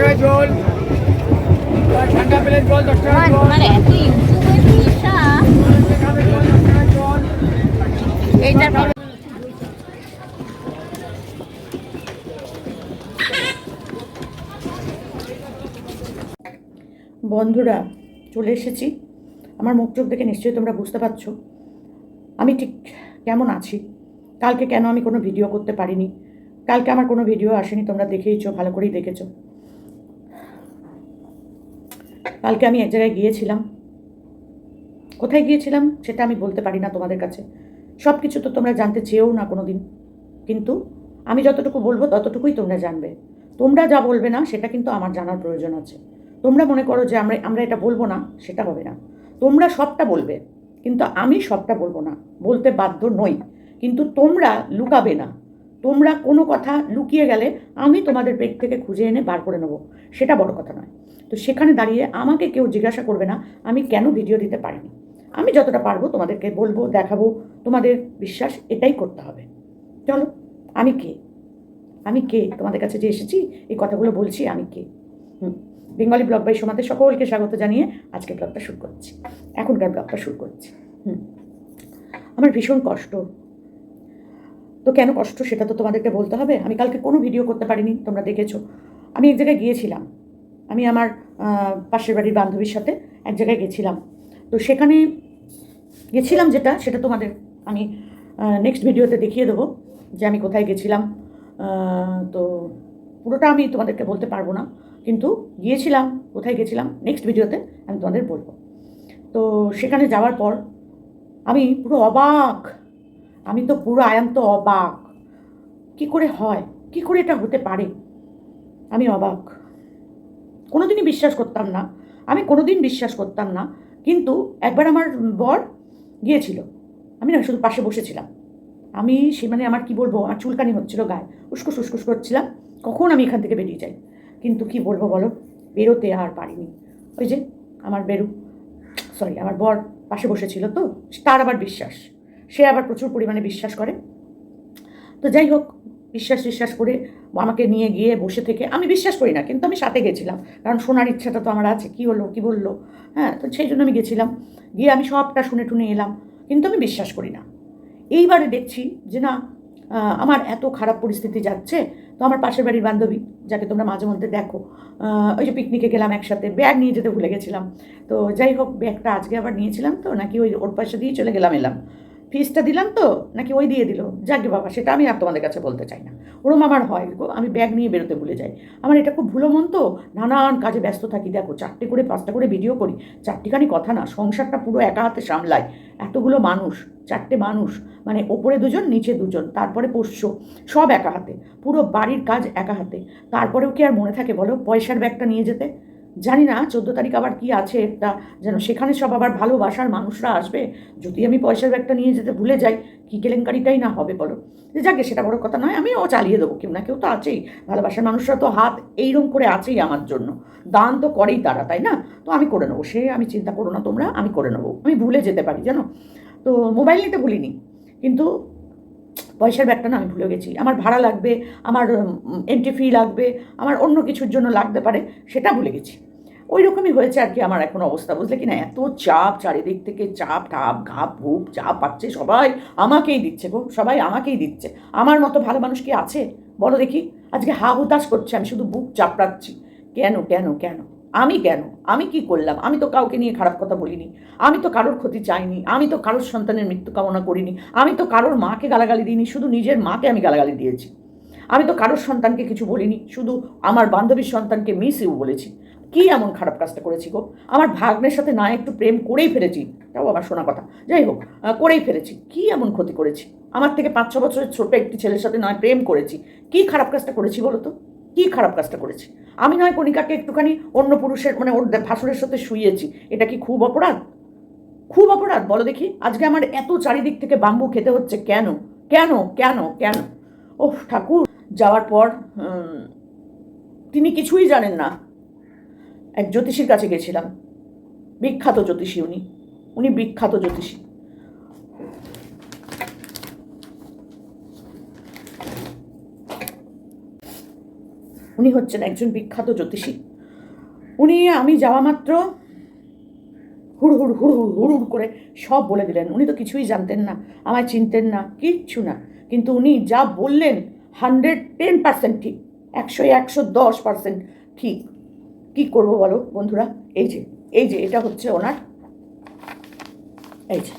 টাকা জল ঠান্ডা প্লেট জল দশ টাকা জল। মানে পরে বন্ধুরা চলে এসেছি। আমার মুখ চোখ দেখে নিশ্চয়ই তোমরা বুঝতে পারছ। আমি ঠিক কেমন আছি? কালকে কেন আমি কোনো ভিডিও করতে পারিনি? কালকে আমার কোনো ভিডিও আসেনি তোমরা দেখেইছো ভালো করেই দেখেছ। কালকে আমি এক জায়গায় গিয়েছিলাম। কোথায় গিয়েছিলাম সেটা আমি বলতে পারি না তোমাদের কাছে। সব কিছু তো তোমরা জানতে চেয়েও না কোনো দিন কিন্তু আমি যতটুকু বলব ততটুকুই তোমরা জানবে। তোমরা যা বলবে না সেটা কিন্তু আমার জানার প্রয়োজন আছে। তোমরা মনে করো যে আমরা আমরা এটা বলব না, সেটা হবে না। তোমরা সবটা বলবে, কিন্তু আমি সবটা বলব না। বলতে বাধ্য নই। কিন্তু তোমরা লুকাবে না। তোমরা কোনো কথা লুকিয়ে গেলে আমি তোমাদের পেট থেকে খুঁজে এনে বার করে নেব। সেটা বড় কথা নয়। তো সেখানে দাঁড়িয়ে আমাকে কেউ জিজ্ঞাসা করবে না, আমি কেন ভিডিও দিতে পারিনি? আমি যতটা পারব তোমাদেরকে বলব, দেখাবো, তোমাদের বিশ্বাস এটাই করতে হবে। চলো, আমি কে? আমি কে? তোমাদের কাছে যে এসেছি, এই কথাগুলো বলছি, আমি কে? হুম, বেঙ্গলি ব্লগ বাই সমাতে সকলকে স্বাগত জানিয়ে আজকে ব্লগটা শুরু করছি। এখনকার ব্লগটা শুরু করছি। হুম, আমার ভীষণ কষ্ট। তো কেন কষ্ট? সেটা তো তোমাদেরকে বলতে হবে। আমি কালকে কোনো ভিডিও করতে পারিনি, তোমরা দেখেছ। আমি এক জায়গায় গিয়েছিলাম। আমি আমার পাশের বাড়ির বান্ধবীর সাথে এক জায়গায় গেছিলাম। তো সেখানে গেছিলাম যেটা, সেটা তোমাদের আমি নেক্সট ভিডিওতে দেখিয়ে দেবো যে আমি কোথায় গেছিলাম। তো পুরোটা আমি তোমাদেরকে বলতে পারব না। কিন্তু গিয়েছিলাম, কোথায় গেছিলাম নেক্সট ভিডিওতে আমি তোমাদের বলব। তো সেখানে যাওয়ার পর আমি পুরো অবাক আমি তো পুরো আয়াম তো অবাক। কি করে হয়? কি করে এটা হতে পারে? আমি অবাক। কোনোদিনই বিশ্বাস করতাম না। আমি কোনোদিন বিশ্বাস করতাম না। কিন্তু একবার আমার বর গিয়েছিল। আমি না শুধু পাশে বসেছিলাম। আমি সে মানে আমার কি বলব? আমার চুলকানি হচ্ছিল গায়ে। উস্কুস উস্কুস করছিলাম। কখন আমি এখান থেকে বেরিয়ে যাই? কিন্তু কি বলব বলো? বেরোতে আর পারিনি। ওই যে আমার বেরু সরি আমার বর পাশে বসেছিল তো। তার আবার বিশ্বাস। সে আবার প্রচুর পরিমাণে বিশ্বাস করে। তো যাই হোক, বিশ্বাস বিশ্বাস করে আমাকে নিয়ে গিয়ে বসে থেকে, আমি বিশ্বাস করি না, কিন্তু আমি সাথে গেছিলাম। কারণ শোনার ইচ্ছাটা তো আমার আছে, কী হলো, কী বলল? হ্যাঁ তো সেই জন্য আমি গেছিলাম। গিয়ে আমি সবটা শুনে টুনে এলাম, কিন্তু আমি বিশ্বাস করি না। এইবারে দেখছি যে না আমার এত খারাপ পরিস্থিতি যাচ্ছে, তো আমার পাশের বাড়ির বান্ধবী, যাকে তোমরা মাঝে মধ্যে দেখো ওই যে পিকনিকে গেলাম একসাথে ব্যাগ নিয়ে যেতে ভুলে গেছিলাম। তো যাই হোক ব্যাগটা আজকে আবার নিয়েছিলাম তো, নাকি ওই ওর পাশে দিয়ে চলে গেলাম, এলাম। ফিসটা দিলাম তো, নাকি ওই দিয়ে দিল? যাকে বাবা, সেটা আমি আর তোমাদের কাছে বলতে চাই না। ওরম আমার হয় আমি ব্যাগ নিয়ে বেরোতে ভুলে যাই। আমার এটা খুব ভুলো মন তো, নানান কাজে ব্যস্ত থাকি। দেখো, চারটে করে, পাঁচটা করে ভিডিও করি। চারটিখানি কথা না, সংসারটা পুরো একা হাতে সামলাই এতগুলো মানুষ, চারটে মানুষ মানে ওপরে দুজন, নিচে দুজন, তারপরে পোষ্য, সব একা হাতে। পুরো বাড়ির কাজ একা হাতে। তারপরেও কি আর মনে থাকে বলো, পয়সার ব্যাগটা নিয়ে যেতে? জানি না, চোদ্দ তারিখ আবার কি আছে একটা, যেন সেখানে সব আবার ভালোবাসার মানুষরা আসবে। যদি আমি পয়সার ব্যাগটা নিয়ে যেতে ভুলে যাই, কি কেলেঙ্কারিটাই না হবে বলো। যে যাকে, সেটা বড় কথা নয় আমি ও চালিয়ে দেবো, কেউ না কেউ তো আছেই। ভালোবাসার মানুষরা তো হাত এইরকম করে আছেই আমার জন্য। দান তো করেই তারা, তাই না? তো আমি করে নেব, সে আমি চিন্তা করো না তোমরা, আমি করে নেব। আমি ভুলে যেতে পারি, জানো? তো মোবাইল নিতে ভুলিনি, কিন্তু পয়সার ব্যাগটা না আমি ভুলে গেছি। আমার ভাড়া লাগবে, আমার এন্ট্রি ফি লাগবে, আমার অন্য কিছুর জন্য লাগতে পারে, সেটা ভুলে গেছি। ওই রকমই হয়েছে আর কি আমার এখন অবস্থা, বুঝলে কি না? এত চাপ, চারিদিক থেকে চাপ, ঠাপ, ঘাপ, ঘুপ, চাপ পাচ্ছে সবাই, আমাকেই দিচ্ছে গো, সবাই আমাকেই দিচ্ছে। আমার মতো ভালো মানুষ কি আছে? বলো দেখি। আজকে হা হুতাশ করছে, আমি শুধু বুক চাপড়াচ্ছি। কেন কেন কেন? আমি কেন? আমি কি করলাম? আমি তো কাউকে নিয়ে খারাপ কথা বলিনি। আমি তো কারোর ক্ষতি চাইনি। আমি তো কারোর সন্তানের মৃত্যু কামনা করিনি। আমি তো কারোর মাকে গালাগালি দিইনি। শুধু নিজের মাকে আমি গালাগালি দিয়েছি। আমি তো কারোর সন্তানকে কিছু বলিনি। শুধু আমার বান্ধবীর সন্তানকে মিস ইউ বলেছি। কি এমন খারাপ কাজটা করেছি গো? আমার ভাগ্নের সাথে না একটু প্রেম করেই ফেলেছি। তাও আমার শোনা কথা। যাই হোক করেই ফেলেছি। কি এমন ক্ষতি করেছি? আমার থেকে পাঁচ ছ বছরের ছোট একটি ছেলের সাথে নয় প্রেম করেছি। কি খারাপ কাজটা করেছি বলো তো? কি খারাপ কাজটা করেছি? আমি নয় কণিকাকে একটুখানি অন্য পুরুষের মানে ওর ভাসুরের সাথে শুয়েছি। এটা কি খুব অপরাধ? খুব অপরাধ, বলো দেখি। আজকে আমার এত চারিদিক থেকে বাম্বু খেতে হচ্ছে কেন? কেন? কেন? কেন? ওহ, ঠাকুর। যাওয়ার পর তিনি কিছুই জানেন না। এক জ্যোতিষীর কাছে গেছিলাম। বিখ্যাত জ্যোতিষী উনি। উনি বিখ্যাত জ্যোতিষী। উনি হচ্ছেন একজন বিখ্যাত জ্যোতিষী। উনি আমি যাওয়া মাত্র হুড় হুড় হুড় হুড় হুড় হুড় করে সব বলে দিলেন। উনি তো কিছুই জানতেন না, আমায় চিনতেন না, কিচ্ছু না। কিন্তু উনি যা বললেন হান্ড্রেড টেন পার্সেন্ট ঠিক, একশো একশো দশ পার্সেন্ট ঠিক। কী করব বলো বন্ধুরা? এই যে এই যে, এটা হচ্ছে ওনার, এই যে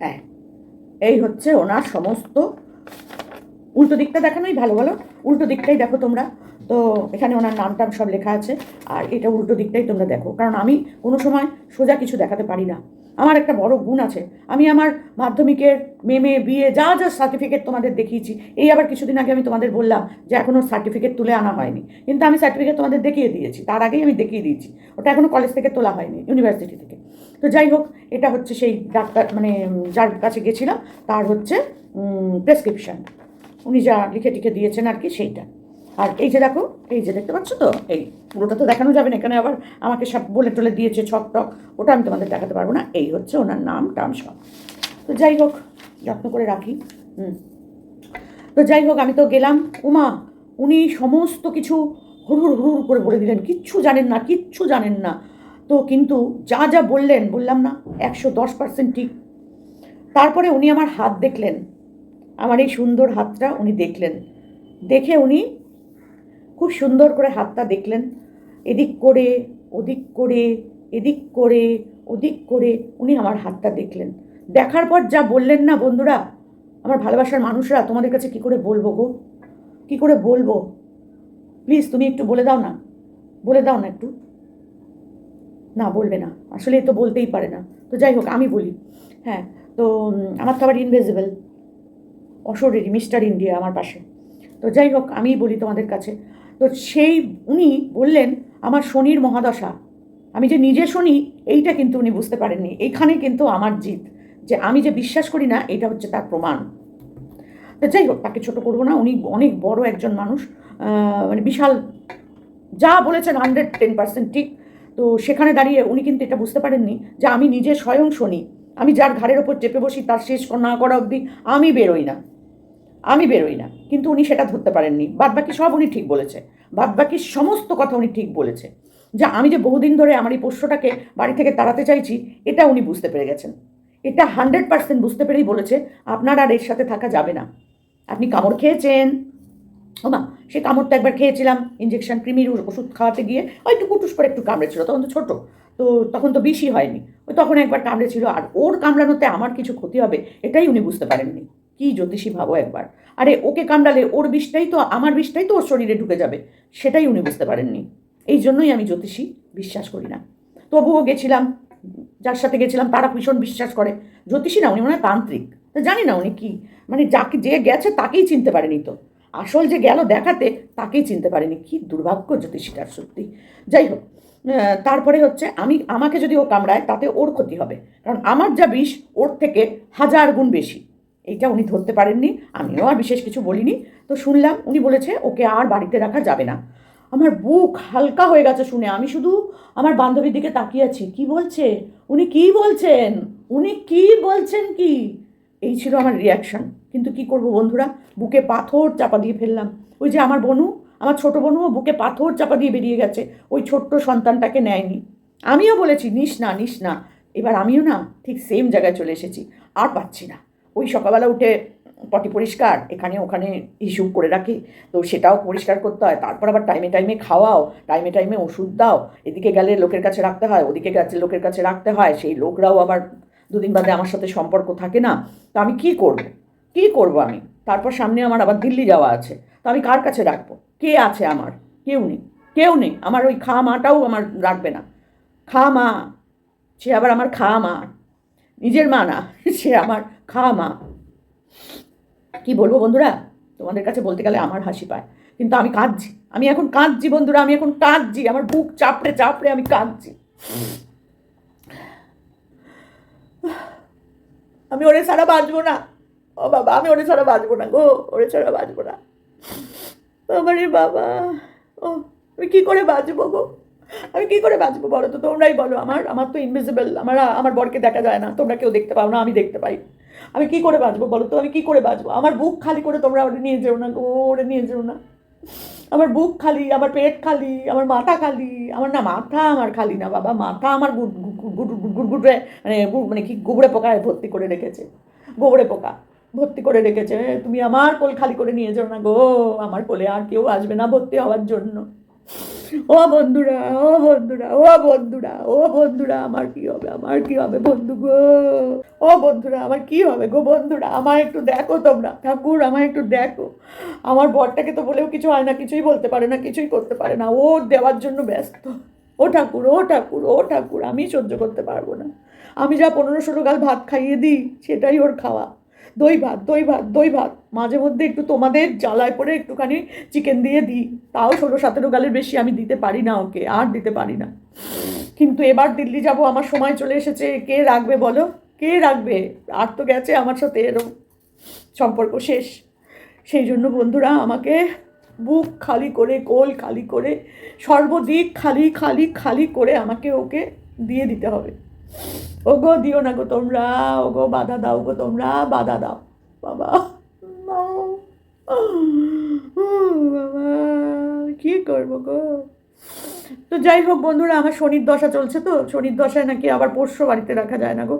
হ্যাঁ এই হচ্ছে ওনার সমস্ত উল্টো দিকটা দেখানোই ভালো বলো। উল্টো দিকটাই দেখো তোমরা। তো এখানে ওনার নাম টাম সব লেখা আছে। আর এটা উল্টো দিকটাই তোমরা দেখো। কারণ আমি কোনো সময় সোজা কিছু দেখাতে পারি না। আমার একটা বড় গুণ আছে। আমি আমার মাধ্যমিকের মেমে বিয়ে যা যা সার্টিফিকেট তোমাদের দেখিয়েছি, এই আবার কিছুদিন আগে আমি তোমাদের বললাম যে এখনও সার্টিফিকেট তুলে আনা হয়নি। কিন্তু আমি সার্টিফিকেট তোমাদের দেখিয়ে দিয়েছি। তার আগেই আমি দেখিয়ে দিয়েছি। ওটা এখনও কলেজ থেকে তোলা হয়নি ইউনিভার্সিটি থেকে। তো যাই হোক, এটা হচ্ছে সেই ডাক্তার মানে যার কাছে গেছিলাম, তার হচ্ছে প্রেসক্রিপশন উনি যা লিখে টিখে দিয়েছেন আর কি, সেইটা। আর এই যে দেখো, এই যে দেখতে পাচ্ছ তো? এই পুরোটা তো দেখানো যাবে না, এখানে আবার আমাকে সব বলে টলে দিয়েছে ছক টক, ওটা আমি তোমাদের দেখাতে পারব না। এই হচ্ছে ওনার নাম টাম সব। তো যাই হোক, যত্ন করে রাখি। হুম। তো যাই হোক, আমি তো গেলাম। উমা, উনি সমস্ত কিছু হুড় হুড় করে বলে দিলেন। কিচ্ছু জানেন না, কিচ্ছু জানেন না। তো কিন্তু যা যা বললেন, বললাম না, একশো দশ পার্সেন্ট ঠিক। তারপরে উনি আমার হাত দেখলেন। আমার এই সুন্দর হাতটা উনি দেখলেন। দেখে উনি খুব সুন্দর করে হাতটা দেখলেন। এদিক করে, ওদিক করে, এদিক করে, ওদিক করে উনি আমার হাতটা দেখলেন। দেখার পর যা বললেন না বন্ধুরা, আমার ভালোবাসার মানুষরা, তোমাদের কাছে কি করে বলব গো? কি করে বলব? প্লিজ তুমি একটু বলে দাও না। বলে দাও না একটু। না, বলবে না। আসলে তো বলতেই পারে না। তো যাই হোক, আমি বলি। হ্যাঁ তো আমার তো আবার ইনভিজিবল অশরীরী মিস্টার ইন্ডিয়া আমার পাশে। তো যাই হোক, আমিই বলি তোমাদের কাছে। তো সেই উনি বললেন, আমার শনির মহাদশা। আমি যে নিজে শনি, এইটা কিন্তু উনি বুঝতে পারেননি। এইখানে কিন্তু আমার জিত। যে আমি যে বিশ্বাস করি না, এটা হচ্ছে তার প্রমাণ। তো যাই হোক, তাকে ছোট করব না। উনি অনেক বড় একজন মানুষ। মানে বিশাল, যা বলেছেন হান্ড্রেড টেন পার্সেন্ট ঠিক। তো সেখানে দাঁড়িয়ে উনি কিন্তু এটা বুঝতে পারেননি যে আমি নিজে স্বয়ং শনি। আমি যার ঘাড়ের ওপর চেপে বসি, তার শেষ না করা অবধি আমি বেরোই না। আমি বেরোই না। কিন্তু উনি সেটা ধরতে পারেননি। বাদ বাকি সব উনি ঠিক বলেছে। বাদ বাকি সমস্ত কথা উনি ঠিক বলেছে। যে আমি যে বহুদিন ধরে আমার এই পোষ্যটাকে বাড়ি থেকে তাড়াতে চাইছি, এটা উনি বুঝতে পেরে গেছেন। এটা হান্ড্রেড পার্সেন্ট বুঝতে পেরেই বলেছে, আপনার আর এর সাথে থাকা যাবে না। আপনি কামড় খেয়েছেন। ও মা সে কামড়টা একবার খেয়েছিলাম ইঞ্জেকশন ক্রিমির ওষুধ খাওয়াতে গিয়ে ওই একটু কুটুস করে একটু কামড়েছিল, তখন তো ছোটো। তো তখন তো বেশি হয়নি। ওই তখন একবার কামড়েছিল, আর ওর কামড়ানোতে আমার কিছু ক্ষতি হবে, এটাই উনি বুঝতে পারেননি। কি জ্যোতিষী ভাবো একবার। আরে, ওকে কামড়ালে ওর বিষটাই তো, আমার বিষটাই তো ওর শরীরে ঢুকে যাবে। সেটাই উনি বুঝতে পারেননি। এই জন্যই আমি জ্যোতিষী বিশ্বাস করি না। তবুও গেছিলাম, যার সাথে গেছিলাম তারা ভীষণ বিশ্বাস করে। জ্যোতিষী না, উনি মনে হয় তান্ত্রিক। তা জানি না উনি কি মানে যাকে যে গেছে তাকেই চিনতে পারেনি তো। আসল যে গেল দেখাতে তাকেই চিনতে পারেনি। কি দুর্ভাগ্য জ্যোতিষীটার সত্যি। যাই হোক তারপরে হচ্ছে আমি, আমাকে যদি ও কামড়ায় তাতে ওর ক্ষতি হবে। কারণ আমার যা বিষ, ওর থেকে হাজার গুণ বেশি। এইটা উনি ধরতে পারেননি, আমিও আর বিশেষ কিছু বলিনি। তো শুনলাম উনি বলেছে ওকে আর বাড়িতে রাখা যাবে না। আমার বুক হালকা হয়ে গেছে শুনে, আমি শুধু আমার বান্ধবীর দিকে তাকিয়ে আছি। কি বলছে? উনি কি বলছেন? উনি কি বলছেন কি? এই ছিল আমার রিয়াকশন কিন্তু কি করব বন্ধুরা? বুকে পাথর চাপা দিয়ে ফেললাম। ওই যে আমার বনু, আমার ছোট বনুও বুকে পাথর চাপা দিয়ে বেরিয়ে গেছে। ওই ছোট্ট সন্তানটাকে নেয়নি। আমিও বলেছি, নিস না নিস না। এবার আমিও না ঠিক সেম জায়গায় চলে এসেছি। আর পাচ্ছি না। ওই সকালবেলা উঠে পটি পরিষ্কার, এখানে ওখানে ইস্যু করে রাখি। তো সেটাও পরিষ্কার করতে হয়। তারপর আবার টাইমে টাইমে খাওয়াও টাইমে টাইমে ওষুধ দাও। এদিকে গেলে লোকের কাছে রাখতে হয়, ওদিকে গেছে লোকের কাছে রাখতে হয়। সেই লোকরাও আবার দুদিন বাদে আমার সাথে সম্পর্ক থাকে না। তো আমি কি করব? কি করব আমি? তারপর সামনে আমার আবার দিল্লি যাওয়া আছে। তো আমি কার কাছে রাখব? কে আছে আমার? কেউ নেই। কেউ নেই। আমার ওই খা মাটাও আমার রাখবে না। খা মা, সে আবার আমার খা মা। নিজের মা না, সে আমার খা মা কি বলব বন্ধুরা? তোমাদের কাছে বলতে গেলে আমার হাসি পায়। কিন্তু আমি কাঁদছি। আমি এখন কাঁদছি বন্ধুরা, আমি এখন কাঁদছি। আমার বুক চাপড়ে চাপড়ে আমি কাঁদছি। আমি ওরে ছাড়া বাঁচবো না। ও বাবা, আমি ওরে ছাড়া বাঁচবো না গো। ওরে ছাড়া বাঁচবো না। বাবারে বাবা। ও, আমি কী করে বাঁচবো গো? আমি কী করে বাঁচবো বলো তো? তোমরাই বলো। আমার আমার তো ইনভিজিবল আমার আমার বরকে দেখা যায় না। তোমরা কেউ দেখতে পাও না, আমি দেখতে পাই। আমি কি করে বাঁচবো বলো তো? আমি কি করে বাঁচবো? আমার বুক খালি করে তোমরা ওরে নিয়ে যেও না গো, ওরে নিয়ে যেও না। আমার বুক খালি, আমার পেট খালি, আমার মাথা খালি, আমার না মাথা আমার খালি না বাবা, মাথা আমার গুড়গুড়ে মানে মানে কি গোবরে পোকায় ভর্তি করে রেখেছে। গোবরে পোকা ভর্তি করে রেখেছে। তুমি আমার কোল খালি করে নিয়ে যাও না গো, আমার কোলে আর কেউ আসবে না ভর্তি হওয়ার জন্য। ও বন্ধুরা ও বন্ধুরা ও বন্ধুরা ও বন্ধুরা, আমার কি হবে, আমার কি হবে বন্ধু গো? ও বন্ধুরা, আমার কি হবে গো বন্ধুরা? আমার একটু দেখো তোমরা। ঠাকুর আমার একটু দেখো। আমার বরটাকে তো বলেও কিছু হয় না, কিছুই বলতে পারে না, কিছুই করতে পারে না। ও দেওয়ার জন্য ব্যস্ত। ও ঠাকুর ও ঠাকুর ও ঠাকুর, আমি সহ্য করতে পারব না। আমি যা পনেরো ষোলো গাল ভাত খাইয়ে দিই, সেটাই ওর খাওয়া। দই ভাত দই ভাত দই ভাত। মাঝে মধ্যে একটু তোমাদের জ্বালায় পরে একটুখানি চিকেন দিয়ে দিই। তাও ষোলো সতেরো গালের বেশি আমি দিতে পারি না ওকে, আর দিতে পারি না। কিন্তু এবার দিল্লি যাব, আমার সময় চলে এসেছে। কে রাখবে বলো? কে রাখবে? আর তো গেছে আমার সাথে এরকম সম্পর্ক শেষ। সেই জন্য বন্ধুরা, আমাকে বুক খালি করে, কোল খালি করে, সর্বদিক খালি খালি খালি করে আমাকে ওকে দিয়ে দিতে হবে। ওগো দিও না গো তোমরা, ওগো বাধা দাও গো তোমরা, বাধা দাও। বাবা কি করব গো? তো যাই হোক বন্ধুরা, আমার শনির দশা চলছে তো, শনির দশায় নাকি আবার পোষ্য বাড়িতে রাখা যায় না গো।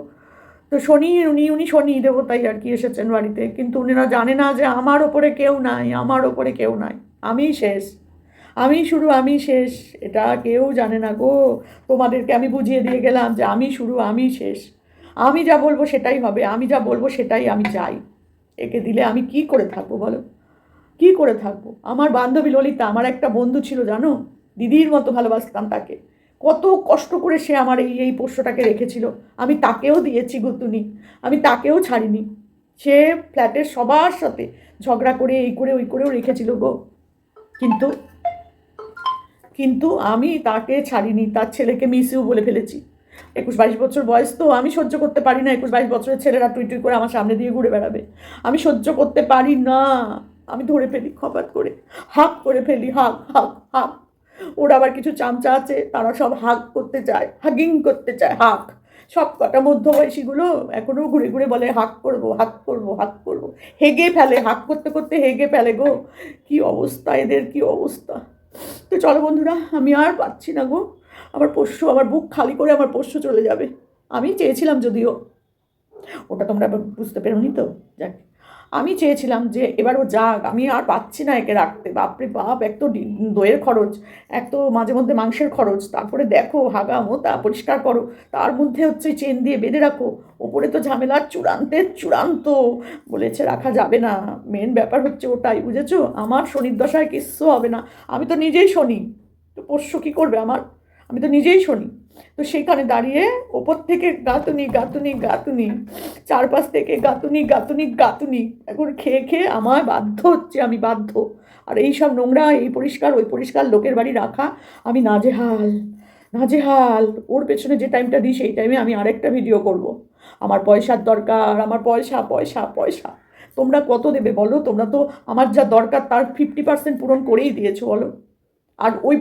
তো শনি, উনি উনি শনি দেবতাই আর কি এসেছেন বাড়িতে, কিন্তু উনিরা জানে না যে আমার ওপরে কেউ নাই, আমার ওপরে কেউ নাই, আমিই শেষ। আমি শুরু, আমি শেষ। এটা কেউ জানে না গো। তোমাদেরকে আমি বুঝিয়ে দিয়ে গেলাম যে আমি শুরু, আমি শেষ। আমি যা বলব সেটাই হবে, আমি যা বলব সেটাই আমি চাই। একে দিলে আমি কি করে থাকব বলো? কি করে থাকব? আমার বান্ধবী ললিতা, আমার একটা বন্ধু ছিল জানো? দিদির মতো ভালোবাসতাম তাকে। কত কষ্ট করে সে আমার এই এই পোষ্যটাকে রেখেছিল। আমি তাকেও দিয়েছি গুতুনি। আমি তাকেও ছাড়িনি। সে ফ্ল্যাটের সবার সাথে ঝগড়া করে, এই করে, ওই করেও রেখেছিল গো। কিন্তু কিন্তু আমি তাকে ছাড়িনি, তার ছেলেকে মিসিউ বলে ফেলেছি। একুশ বাইশ বছর বয়স তো আমি সহ্য করতে পারি না, একুশ বাইশ বছরের ছেলেরা টুই টুই করে আমার সামনে দিয়ে ঘুরে বেড়াবে। আমি সহ্য করতে পারি না। আমি ধরে ফেলি, খপাত করে, হাক করে ফেলি, হাক হাক হাক। ওর আবার কিছু চামচা আছে, তারা সব হাক করতে চায়, হাগিং করতে চায়, হাক। সব কটা মধ্যবয়সীগুলো এখনও ঘুরে ঘুরে বলে, হাক করব হাক করব হাক করব। হেগে ফেলে, হাক করতে করতে হেগে ফেলে গো। কি অবস্থা এদের, কি অবস্থা? তো চলো বন্ধুরা, আমি আর পাচ্ছি না গো। আমার পোষ্য, আমার বুক খালি করে আমার পোষ্য চলে যাবে। আমি চেয়েছিলাম যদিও। ওটা তোমরা বুঝতে বুঝতে পেরোনি তো? যাক। আমি চেয়েছিলাম যে এবার ও যাক, আমি আর পাচ্ছি না একে রাখতে। বাপরে বাপ এক তো দইয়ের খরচ এক তো মাঝে মধ্যে মাংসের খরচ। তারপরে দেখো, হাগা মোতা, পরিষ্কার করো। তার মধ্যে হচ্ছে চেন দিয়ে বেঁধে রাখো। ওপরে তো ঝামেলার চূড়ান্তের চূড়ান্ত বলেছে, রাখা যাবে না। মেন ব্যাপার হচ্ছে ওটাই, বুঝেছ? আমার শনির দশায় কিচ্ছু হবে না। আমি তো নিজেই শনি। তো পোষ্য কী করবে আমার? আমি তো নিজেই শনি। তো সেখানে দাঁড়িয়ে ওপর থেকে গাতুনি গাতুনি গাতুনি চারপাশ থেকে গাতুনি গাতুনি গাতুনি এখন খেয়ে খেয়ে আমার বাধ্য হচ্ছে, আমি বাধ্য। আর এই সব নোংরা, এই পরিষ্কার, ওই পরিষ্কার লোকের বাড়ি রাখা আমি নাজেহাল নাজেহাল। ওর পেছনে যে টাইমটা দিই, সেই টাইমে আমি আরেকটা ভিডিও করব। আমার পয়সার দরকার, আমার পয়সা পয়সা পয়সা। তোমরা কত দেবে বলো? তোমরা তো আমার যা দরকার, তার ফিফটি পার্সেন্ট পূরণ করেই দিয়েছ, বলো। আর ওই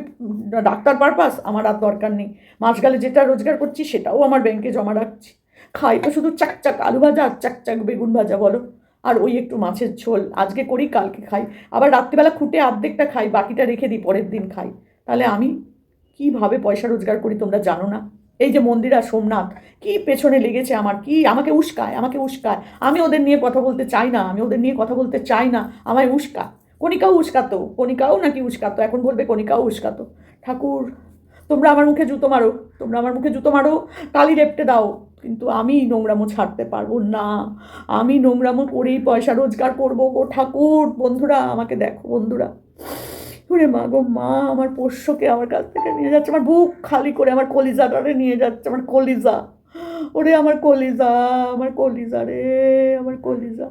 ডাক্তার পারপাস আমার আর দরকার নেই। মাস গেলে যেটা রোজগার করছি সেটাও আমার ব্যাংকে জমা রাখছি। খাই তো শুধু চাকচাক আলু ভাজা আর চাকচাক বেগুন ভাজা বলো। আর ওই একটু মাছের ঝোল। আজকে করি, কালকে খাই। আবার রাত্রিবেলা খুঁটে অর্ধেকটা খাই, বাকিটা রেখে দিই, পরের দিন খাই। তাহলে আমি কীভাবে পয়সা রোজগার করি তোমরা জানো না? এই যে মন্দিরা সোমনাথ, কি পেছনে লেগেছে আমার? কি আমাকে উস্কায় আমাকে উস্কায়। আমি ওদের নিয়ে কথা বলতে চাই না, আমি ওদের নিয়ে কথা বলতে চাই না। আমায় উস্কায়। কণিকাও উস্কাতো, কণিকাও নাকি উস্কাতো, এখন বলবে কণিকাও উস্কাতো। ঠাকুর, তোমরা আমার মুখে জুতো মারো, তোমরা আমার মুখে জুতো মারো, কালি রেপটে দাও, কিন্তু আমি নোংরামো ছাড়তে পারব না। আমি নোংরামো করেই পয়সা রোজগার করব গো ঠাকুর। বন্ধুরা, আমাকে দেখো বন্ধুরা। ওরে মা গো, মা আমার পোষ্যকে আমার কাছ থেকে নিয়ে যাচ্ছে, আমার বুক খালি করে আমার কলিজাটারে নিয়ে যাচ্ছে, আমার কলিজা। ওরে আমার কলিজা আমার কলিজা রে, আমার কলিজা।